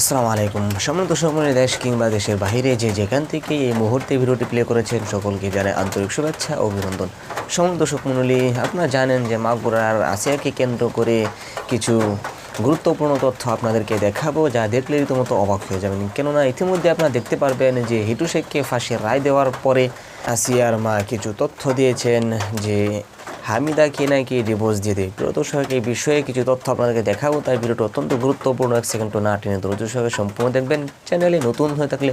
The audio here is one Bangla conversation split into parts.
আসসালামু আলাইকুম। সম্মানিত সকলের দেশ কিংবা দেশের বাইরে যে যেখান থেকে এই মুহূর্তে ভিডিওটি প্লে করেছেন, সকলকে জানাই আন্তরিক শুভেচ্ছা ও অভিনন্দন। সম্মানিত দর্শক মণ্ডলী, আপনারা জানেন যে মাগুরার আসিয়াকে কেন্দ্র করে কিছু গুরুত্বপূর্ণ তথ্য আপনাদেরকে দেখাবো, যা দেখলে রীতিমতো অবাক হয়ে যাবেন। কেননা ইতিমধ্যে আপনারা দেখতে পারবেন যে হিটু শেখকে ফাঁসির রায় দেওয়ার পরে আসিয়ার মা কিছু তথ্য দিয়েছেন যে হামিদাকে নাকি ডিভোর্স দিয়ে দেয়। প্রিয় দর্শক এই বিষয়ে কিছু তথ্য আপনাদেরকে দেখাবো। তাই ভিডিওটা অত্যন্ত গুরুত্বপূর্ণ। এক সেকেন্ড না টেনে সহকারে সম্পূর্ণ দেখবেন। চ্যানেলে নতুন হয়ে থাকলে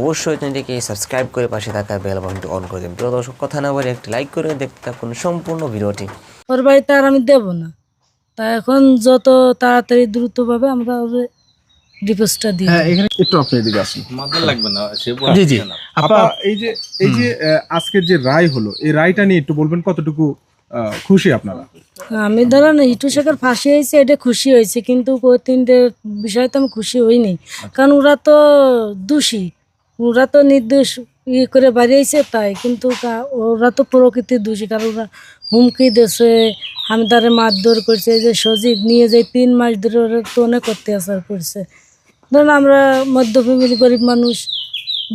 অবশ্যই চ্যানেলটিকে সাবস্ক্রাইব করে পাশে থাকা বেল বাটনটি অন করে দেবেন। প্রিয় দর্শক কথা না বলে একটি লাইক করে দেখতে থাকুন সম্পূর্ণ ভিডিওটি। ওর বাড়িতে আর আমি দেব না। তা এখন যত তাড়াতাড়ি দ্রুতভাবে আমরা ওর ডিভোর্সটা দিই হ্যাঁ এখানে একটু আপনি এদিকে আসুন। লাগবে না সে জি জি। আপা এই যে এই যে আজকের যে রায় হলো এই রায়টা নিয়ে একটু বলবেন কতটুকু খুশি আপনারা? আমি ধরেন ইটু শেখের ফাঁসি হয়েছে, এটা খুশি হয়েছে, কিন্তু ওই তিনটে বিষয়ে তো আমি খুশি হইনি। কারণ ওরা তো দোষী, ওরা তো নির্দোষ ই করে বাড়িয়েছে তাই, কিন্তু ওরা তো প্রকৃতির দোষী, কারণ ওরা হুমকি দেশে হামদারে মারধর করছে যে সজীব নিয়ে যে তিন মাস ধরে ওরা তো অনেক অত্যাচার করছে। ধরুন আমরা মধ্য ফ্যামিলি গরিব মানুষ,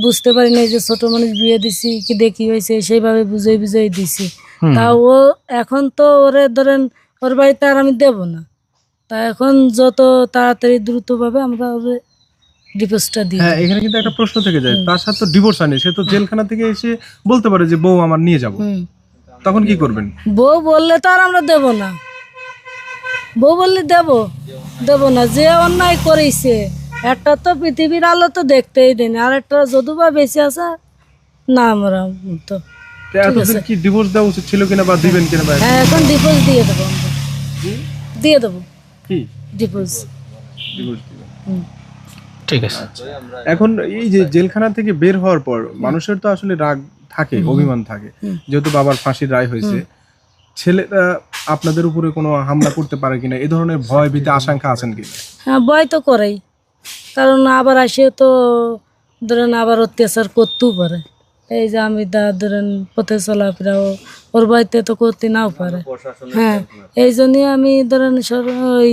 বুঝতে পারি না যে ছোট মানুষ বিয়ে দিছি, কি দেখি হয়েছে, সেইভাবে বুঝাই বুঝাই দিছি। তা ও এখন তো ওরে ধরেন ওর বাড়িতে আর আমি দেব না। তা এখন যত তাড়াতাড়ি দ্রুতভাবে আমরা ওরে ডিভোর্সটা দিই হ্যাঁ এখানে কিন্তু একটা প্রশ্ন থেকে যায়। তার সাথে তো ডিভোর্স হয়নি সে তো জেলখানা থেকে এসে বলতে পারে যে বউ আমার নিয়ে যাব। তখন কি করবেন? বউ বললে তো আর আমরা দেব না। বউ বললে দেব দেব না যে অন্যায় করেছে একটা তো পৃথিবীর আলো তো দেখতেই দেন আর একটা যদু বা বেশি আসা না আমরা তো তো এতদিন কি ডিভোর্স দেওয়া উচিত ছিল কিনা বা দিবেন কিনা বা? হ্যাঁ এখন ডিভোর্স দিয়ে দেবো আমরা। দিয়ে দেবো। কি? ডিভোর্স ডিভোর্স দিবেন। হুম। ঠিক আছে। এখন এই যে জেলখানা থেকে বের হওয়ার পর মানুষের তো আসলে রাগ থাকে অভিমান থাকে। যেহেতু বাবার ফাঁসির রায় হয়েছে ছেলেরা আপনাদের উপরে কোনো হামলা করতে পারে কিনা? এ ধরনের ভয় ভীতি আশঙ্কা আছেন কি? হ্যাঁ ভয় তো করেই। কারণ আবার আসে তো ধরেন আবার অত্যাচার করতেও পারে। এই যে আমি দা ধরেন পথে চলাফেরাও ওর বাড়িতে তো করতে নাও পারে। হ্যাঁ এই জন্যই আমি ধরেন সর- ওই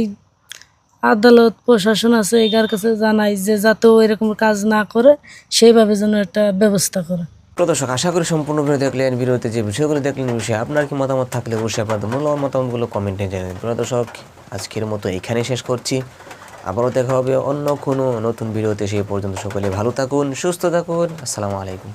আদালত প্রশাসন আছে এগার কাছে জানাই যে যাতে এরকম কাজ না করে সেইভাবে যেন একটা ব্যবস্থা করে। প্রদর্শক আশা করি সম্পূর্ণভাবে দেখলেন ভিডিওতে যে বিষয়গুলো দেখলেন বিষয়ে আপনার কি মতামত থাকলে অবশ্যই আপনাদের মূল্যবান মতামতগুলো কমেন্টে জানাবেন প্রদর্শক আজকের মতো এখানেই শেষ করছি। আবারও দেখা হবে অন্য কোনো নতুন ভিডিওতে সেই পর্যন্ত সকলে ভালো থাকুন সুস্থ থাকুন। আসসালামু আলাইকুম।